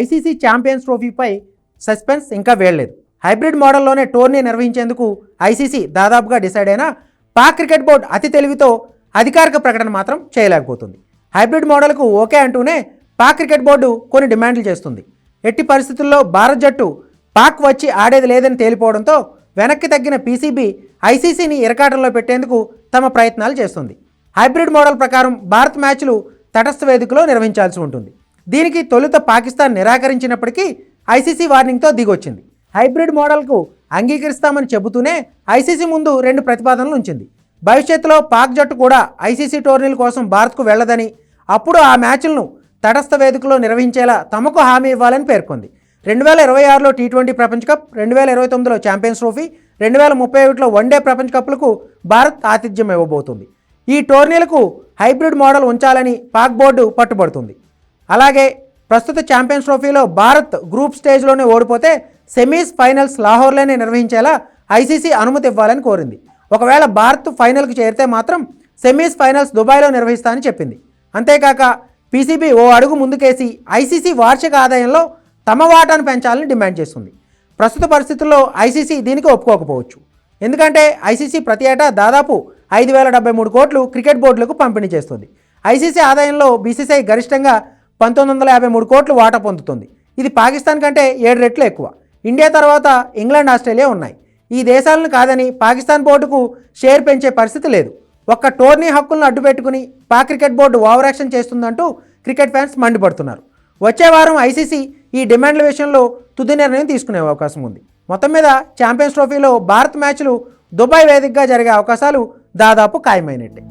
ICC champions ట్రోఫీపై suspense ఇంకా వేయలేదు. Hybrid మోడల్లోనే టోర్నీ నిర్వహించేందుకు ఐసీసీ దాదాపుగా డిసైడ్ అయినా పాక్ క్రికెట్ బోర్డు అతి తెలివితో అధికారిక ప్రకటన మాత్రం చేయలేకపోతుంది. హైబ్రిడ్ మోడల్కు ఓకే అంటూనే పాక్ క్రికెట్ బోర్డు కొన్ని డిమాండ్లు చేస్తుంది. ఎట్టి పరిస్థితుల్లో భారత్ జట్టు పాక్ వచ్చి ఆడేది లేదని తేలిపోవడంతో వెనక్కి తగ్గిన పీసీబీ ఐసీసీని ఇరకాటంలో పెట్టేందుకు తమ ప్రయత్నాలు చేస్తుంది. హైబ్రిడ్ మోడల్ ప్రకారం భారత్ మ్యాచ్లు తటస్థ వేదికలో నిర్వహించాల్సి ఉంటుంది. దీనికి తొలుత పాకిస్తాన్ నిరాకరించినప్పటికీ ఐసీసీ వార్నింగ్తో దిగొచ్చింది. హైబ్రిడ్ మోడల్కు అంగీకరిస్తామని చెబుతూనే ఐసీసీ ముందు రెండు ప్రతిపాదనలు ఉంచింది. భవిష్యత్తులో పాక్ జట్టు కూడా ఐసీసీ టోర్నీల కోసం భారత్కు వెళ్ళదని అప్పుడు ఆ మ్యాచ్లను తటస్థ వేదికలో నిర్వహించేలా తమకు హామీ ఇవ్వాలని పేర్కొంది. రెండు వేల ఇరవై ఆరులో టీ ట్వంటీ ప్రపంచ కప్ రెండు వేల ఇరవై తొమ్మిదిలో ఛాంపియన్స్ ట్రోఫీ రెండు వేల ముప్పై ఒకటిలో వన్డే ప్రపంచ కప్లకు భారత్ ఆతిథ్యం ఇవ్వబోతుంది ఈ టోర్నీలకు హైబ్రిడ్ మోడల్ ఉంచాలని పాక్ బోర్డు పట్టుబడుతుంది. అలాగే ప్రస్తుత ఛాంపియన్స్ ట్రోఫీలో భారత్ గ్రూప్ స్టేజ్లోనే ఓడిపోతే సెమీస్ ఫైనల్స్ లాహోర్లోనే నిర్వహించేలా ఐసీసీ అనుమతి ఇవ్వాలని కోరింది. ఒకవేళ భారత్ ఫైనల్కి చేరితే మాత్రం సెమీస్ ఫైనల్స్ దుబాయ్లో నిర్వహిస్తానని చెప్పింది. అంతేకాక పీసీబీ ఓ అడుగు ముందుకేసి ఐసీసీ వార్షిక ఆదాయంలో తమ వాటాను పెంచాలని డిమాండ్ చేస్తుంది. ప్రస్తుత పరిస్థితుల్లో ఐసీసీ దీనికి ఒప్పుకోకపోవచ్చు. ఎందుకంటే ఐసీసీ ప్రతి ఏటా దాదాపు ఐదు వేల డెబ్బై మూడు కోట్లు క్రికెట్ బోర్డులకు పంపిణీ చేస్తుంది. ఐసీసీ ఆదాయంలో బీసీసీఐ గరిష్టంగా పంతొమ్మిది వందల యాభై మూడు కోట్లు వాటా పొందుతుంది. ఇది పాకిస్తాన్ కంటే ఏడు రెట్లు ఎక్కువ. ఇండియా తర్వాత ఇంగ్లాండ్ ఆస్ట్రేలియా ఉన్నాయి. ఈ దేశాలను కాదని పాకిస్తాన్ బోర్డుకు షేర్ పెంచే పరిస్థితి లేదు. ఒక్క టోర్నీ హక్కులను అడ్డుపెట్టుకుని Pak cricket board over action చేస్తుందంటూ cricket fans మండిపడుతున్నారు. వచ్చే వారం ఐసీసీ ఈ డిమాండ్ల విషయంలో తుది నిర్ణయం తీసుకునే అవకాశం ఉంది. మొత్తం మీద ఛాంపియన్స్ ట్రోఫీలో భారత్ మ్యాచ్లు దుబాయ్ వేదికగా జరిగే అవకాశాలు దాదాపు ఖాయమైనట్టే.